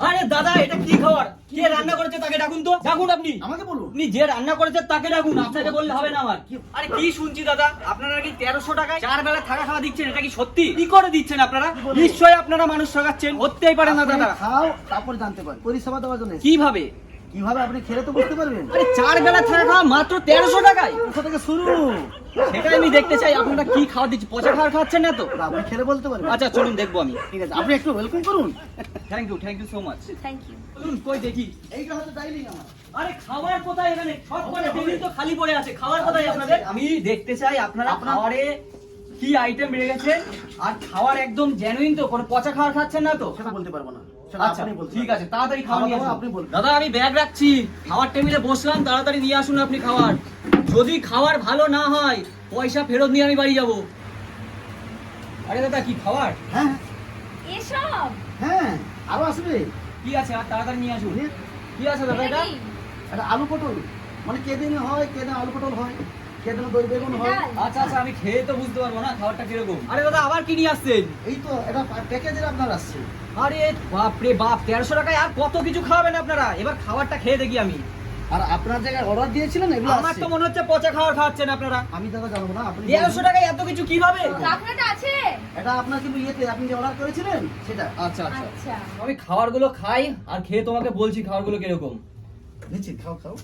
আরে দাদা এটা কি খাবার? কে রান্না করেছে তাকে ডাকুন তো? ডাকুন আপনি। আমাকে বলুন। আপনি যে রান্না করেছে তাকে ডাকুন আপনাকে বললে হবে না আমার। আরে কি শুনছি দাদা? আপনারা নাকি তেরোশো টাকায় চার বেলা থাকা খাওয়া দিচ্ছেন? এটা কি সত্যি? কি করে দিচ্ছেন আপনারা? নিশ্চয়ই আপনারা মানুষ ঠকাচ্ছেন। হতেই পারে না দাদা। খাও তারপর জানতে পারেন পরিষেবা দেওয়ার জন্য কীভাবে? কীভাবে আপনি খেলে তো বুঝতে পারবেন? আরে চার বেলা থাকা খাওয়া মাত্র তেরোশো টাকায়। কোথা থেকে শুরু? সেটাই আমি দেখতে চাই আপনারা কি খাওয়া দিচ্ছেন? পচা খাওয়ার খাচ্ছেন না তো? আপনি খেলে বলতে পারবেন। আচ্ছা চলুন দেখব আমি। ঠিক আছে আপনি একটু ওয়েলকাম করুন। Thank you thank you so much thank you চলুন কই দেখি? এইটা ডাইনিং আমার। আরে খাবার কোথায় এখানে? সব করে টেবিল তো খালি পড়ে আছে খাবার কোথায় আপনাদের? আমি দেখতে চাই আপনারা খাবারে কি আইটেম বেড়ে গেছে? আর খাওয়ার একদম জেনুইন তো কোনো পচা খাবার খাচ্ছেন না তো? সেটা বলতে পারব না। আচ্ছা আপনি বলতে ঠিক আছে তাড়াতাড়ি খাওয়া নিয়ে আসুন। আপনি বলবেন। দাদা আমি ব্যাগ রাখছি। খাবার টেবিলে বসলাম তাড়াতাড়ি নিয়ে আসুন আপনি খাবার যদি খাবার ভালো না হয় পয়সা ফেরত নিয়ে আমি বাড়ি যাব। আরে দাদা কি খাবার হ্যাঁ। এসব? হ্যাঁ আরও আসবে। কি আছে? আর তাড়াতাড়ি নিয়ে আসুন। কি আছে দাদা এটা আলু পটল। মানে কেদিনে হয় কেদিন আলু পটল হয়। কেদিন দই বেগুন হয় আচ্ছা আচ্ছা আমি খেয়ে তো বুঝতে পারব না খাবারটা কীরকম? আরে দাদা আবার কি নিয়ে আসছেন? এই তো এটা প্যাকেজের আপনার আসছে। আরে বাপ রে বাপ তেরোশো টাকায় আর কত কিছু খাওয়াবেন আপনারা? এবার খাবারটা খেয়ে দেখি আমি। আর আপনার জায়গায় অর্ডার দিয়েছিলেন এগুলো আমার তো মনে হচ্ছে পচা খাবার খাওয়াচ্ছেন আপনারা। আমি দাদা জানব না আপনি টাকায় এত কিছু কীভাবে? কাঁকড়াটা আছে? এটা আপনার কিন্তু ইয়েতে আপনি যে অর্ডার করেছিলেন সেটা। আচ্ছা আচ্ছা। আচ্ছা। আমি খাবারগুলো খাই আর খেয়ে তোমাকে বলছি খাবারগুলো কীরকম। খাও খাও।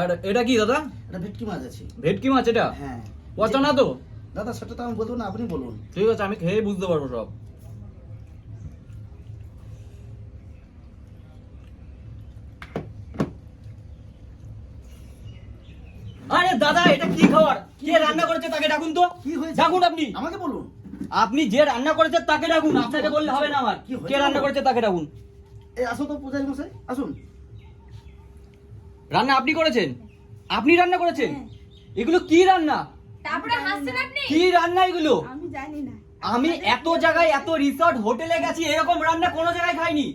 আর এটা কি দাদা? এটা ভেটকি মাছ আছে। ভেটকি মাছ এটা? হ্যাঁ। তো? দাদা সেটা তো আমি বলব না আপনি বলুন। ঠিক আছে আমি খেয়ে বুঝতে পারব সব। আরে দাদা এটা কি খাবার? কে রান্না করেছে তাকে ডাকুন তো? কি হয়েছে? ডাকুন আপনি। আমাকে বলুন। আপনি যে রান্না করেছে তাকে ডাকুন আপনাকে বললে হবে না আমার। কে রান্না করেছে তাকে ডাকুন। এই আসো তো পূজারি মশাই আসুন। রান্না আপনি করেছেন? আপনি রান্না করেছেন? হ্যাঁ। এগুলো কি রান্না? তারপরে হাসছেন আপনি? কি রান্না এগুলো? আমি জানি না। আমি এত জায়গায় এত রিসর্ট হোটেলে গেছি এরকম রান্না কোনো জায়গায় খাইনি।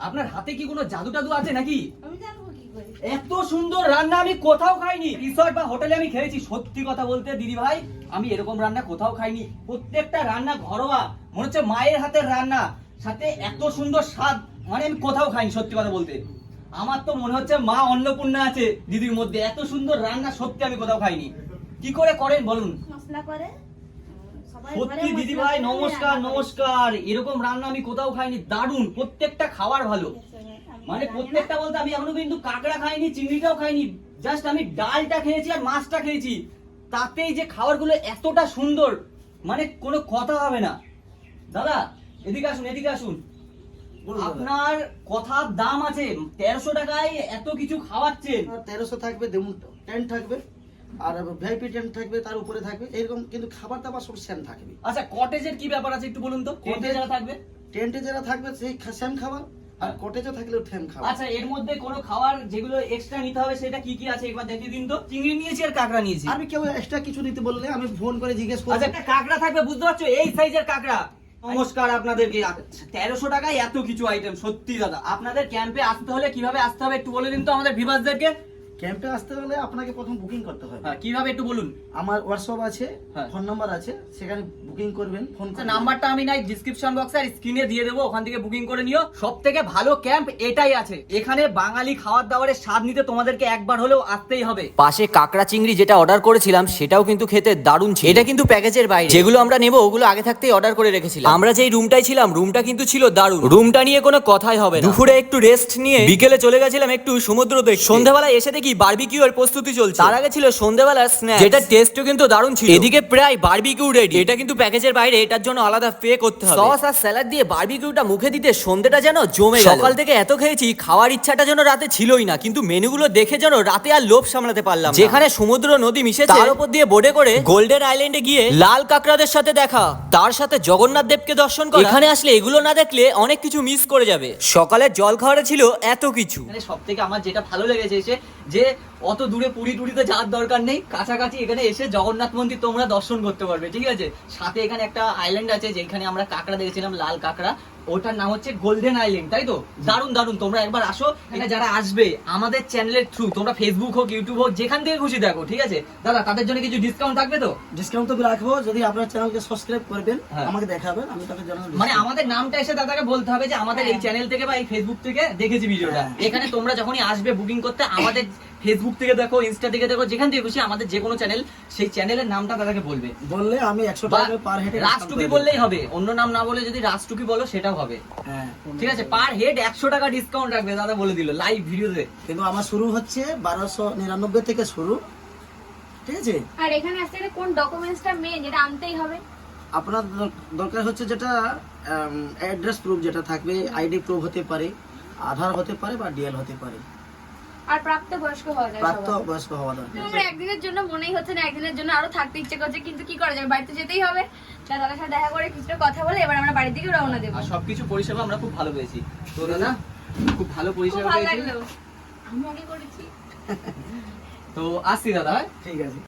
আপনার হাতে কি কোনো জাদু টাদু আছে নাকি? আমি জানব কি করে। এত সুন্দর রান্না আমি কোথাও খাইনি। রিসর্ট বা হোটেলে আমি খেয়েছি সত্যি কথা বলতে দিদি ভাই আমি এরকম রান্না কোথাও খাইনি। প্রত্যেকটা রান্না ঘরোয়া মনে হচ্ছে মায়ের হাতের রান্না। সাথে এত সুন্দর স্বাদ মানে আমি কোথাও খাইনি সত্যি কথা বলতে। আমার তো মনে হচ্ছে মা অন্নপূর্ণা আছে দিদির মধ্যে। এত সুন্দর রান্না সত্যি আমি কোথাও খাইনি। কি করে করেন বলুন? মশলা করে? সত্যি দিদি ভাই নমস্কার নমস্কার। এরকম রান্না আমি কোথাও খাইনি। দারুণ প্রত্যেকটা খাবার ভালো। মানে প্রত্যেকটা বলতে আমি এখনও কিন্তু কাঁকড়া খাইনি চিংড়িটাও খাইনি। জাস্ট আমি ডালটা খেয়েছি আর মাছটা খেয়েছি। তাতেই যে খাবারগুলো এতটা সুন্দর মানে কোনো কথা হবে না। দাদা এদিকে আসুন এদিকে আসুন। আপনার কথার দাম আছে। তেরোশো টাকায় এত কিছু খাওয়াচ্ছেন। আর তেরোশো থাকবে যেমন টেন্ট থাকবে আর ভিআইপি টেন্ট থাকবে তার উপরে থাকবে। এরকম কিন্তু খাবার দাবার সব সেম থাকবে আচ্ছা কটেজের কি ব্যাপার আছে একটু বলুন তো? কটেজ যারা থাকবে? টেন্টে যারা থাকবে সেই সেম খাবার। আর কটেজে থাকলেও সেম খাবার। আচ্ছা এর মধ্যে কোনো খাবার যেগুলো এক্সট্রা নিতে হবে সেটা কি কি আছে? একবার দেখিয়ে দিন তো। চিংড়ি নিয়েছি আর কাঁকড়া নিয়েছি। আমি কেউ এক্সট্রা কিছু নিতে বললে আমি ফোন করে জিজ্ঞেস করব। আচ্ছা একটা কাঁকড়া থাকবে বুঝতে পারছ? এই সাইজের কাঁকড়া। নমস্কার, আপনাদেরকে তেরোশো টাকায় এত কিছু আইটেম সত্যি দাদা। আপনাদের ক্যাম্পে আসতে হলে কীভাবে আসতে হবে একটু বলে দিন তো আমাদের ভিভাসদেরকে ক্যাম্পে আসতে হলে আপনাকে প্রথম বুকিং করতে হবে। হ্যাঁ কীভাবে একটু বলুন? আমার হোয়াটসঅ্যাপ আছে হ্যাঁ। ফোন নাম্বার আছে সেখানে বুকিং করবেন ফোন আচ্ছা নাম্বারটা আমি নাই ডিসক্রিপশন বক্সে আর স্ক্রিনে দিয়ে দেবো ওখান থেকে বুকিং করে নিও। সব থেকে ভালো ক্যাম্প এটাই আছে। এখানে বাঙালি খাওয়ার দাওয়ারের স্বাদ নিতে তোমাদেরকে একবার হলেও আসতেই হবে। পাশে কাঁকড়া চিংড়ি যেটা অর্ডার করেছিলাম সেটাও কিন্তু খেতে দারুণ ছিল। এটা কিন্তু প্যাকেজের বাইরে। যেগুলো আমরা নেব ওগুলো আগে থাকতেই অর্ডার করে রেখেছিলাম। আমরা যেই রুমটাই ছিলাম রুমটা কিন্তু ছিল দারুণ। রুমটা নিয়ে কোনো কথাই হবে না। দুপুরে একটু রেস্ট নিয়ে বিকেলে চলে গেছিলাম একটু সমুদ্র দেখতে। সন্ধ্যাবেলায় এসে দেখি বারবিকিউ এর প্রস্তুতি চলছে? তার আগে ছিল সন্ধ্যাবেলার স্ন্যাক যেটা টেস্টও কিন্তু দারুণ ছিল। এদিকে প্রায় বারবিকিউ রেডি এটা কিন্তু প্যাকেজের বাইরে এটার জন্য আলাদা পে করতে হবে। সস আর স্যালাড দিয়ে বারবিকিউটা মুখে দিতে সন্ধ্যেটা যেন জমে গেল। সকাল থেকে এত খেয়েছি খাওয়ার ইচ্ছাটা যেন রাতে ছিলই না কিন্তু মেনুগুলো দেখে যেন রাতে আর লোভ সামলাতে পারলাম। যেখানে সমুদ্র নদী মিশেছে তার উপর দিয়ে বোটে করে গোল্ডেন আইল্যান্ডে গিয়ে লাল কাকড়াদের সাথে দেখা তার সাথে জগন্নাথ দেবকে দর্শন করা। এখানে আসলে এগুলো না দেখলে অনেক কিছু মিস করে যাবে। সকালের জল খাওয়ারে ছিল এত কিছু। সব থেকে আমার যেটা ভালো লেগেছে যে অত দূরে পুরী টুরিতে যাওয়ার দরকার নেই। কাছাকাছি এখানে এসে জগন্নাথ মন্দির তোমরা দর্শন করতে পারবে, ঠিক আছে? সাথে এখানে একটা আইল্যান্ড আছে যেখানে আমরা কাঁকড়া দেখেছিলাম, লাল কাঁকড়া। ওটার নাম হচ্ছে গোল্ডেন আইল্যান্ড তাই তো? দারুণ দারুণ তোমরা একবার আসো এখানে যারা আসবে আমাদের চ্যানেলের থ্রু তোমরা ফেসবুক হোক ইউটিউব হোক যেখান থেকে খুশি দেখো ঠিক আছে? দাদা তাদের জন্য কিছু ডিসকাউন্ট থাকবে তো? ডিসকাউন্ট তো রাখব যদি আপনার চ্যানেলকে সাবস্ক্রাইব করবেন হ্যাঁ। আমাকে দেখাবেন আমি তাকে জানাব মানে আমাদের নামটা এসে দাদাকে বলতে হবে যে আমাদের এই চ্যানেল থেকে বা এই ফেসবুক থেকে দেখেছি ভিডিওটা এখানে তোমরা যখনই আসবে বুকিং করতে আমাদের ফেসবুক থেকে দেখো ইনস্টা থেকে দেখো যেখান থেকে খুশি আমাদের যে কোনো চ্যানেল সেই চ্যানেলের নামটা দাদাকে বলবে। বললে আমি একশো টাকা পার হেড রাজটুকি বললেই হবে অন্য নাম না বলে যদি রাজটুকি বলো সেটাও হবে। হ্যাঁ। ঠিক আছে পার হেড একশো টাকা ডিসকাউন্ট রাখবে দাদা বলে দিল লাইভ ভিডিওতে কিন্তু আমার শুরু হচ্ছে বারোশো নিরানব্বই থেকে শুরু। ঠিক আছে? আর এখানে আসতে গেলে কোন ডকুমেন্টসটা মেন যেটা আনতেই হবে? আপনার দরকার হচ্ছে যেটা অ্যাড্রেস প্রুফ যেটা থাকবে আইডি প্রুফ হতে পারে আধার হতে পারে বা ডিএল হতে পারে। আর প্রাপ্ত বয়স্ক হওয়া যায় প্রাপ্ত বয়স্ক হওয়া দরকার আমার একদিনের জন্য মনেই হচ্ছে না একদিনের জন্য আরও থাকতে ইচ্ছে করছে কিন্তু কি করা যাবে? বাড়িতে যেতেই হবে। তা দাদার সাথে দেখা করে কিছুটা কথা বলে এবার আমরা বাড়ির দিকে রওনা দেবো। আর সবকিছু পরিষেবা আমরা খুব ভালো পেয়েছি। তো দাদা খুব ভালো পরিষেবা পেয়েছি। আমি আগে করেছি। তো আসছি দাদা হ্যাঁ? ঠিক আছে।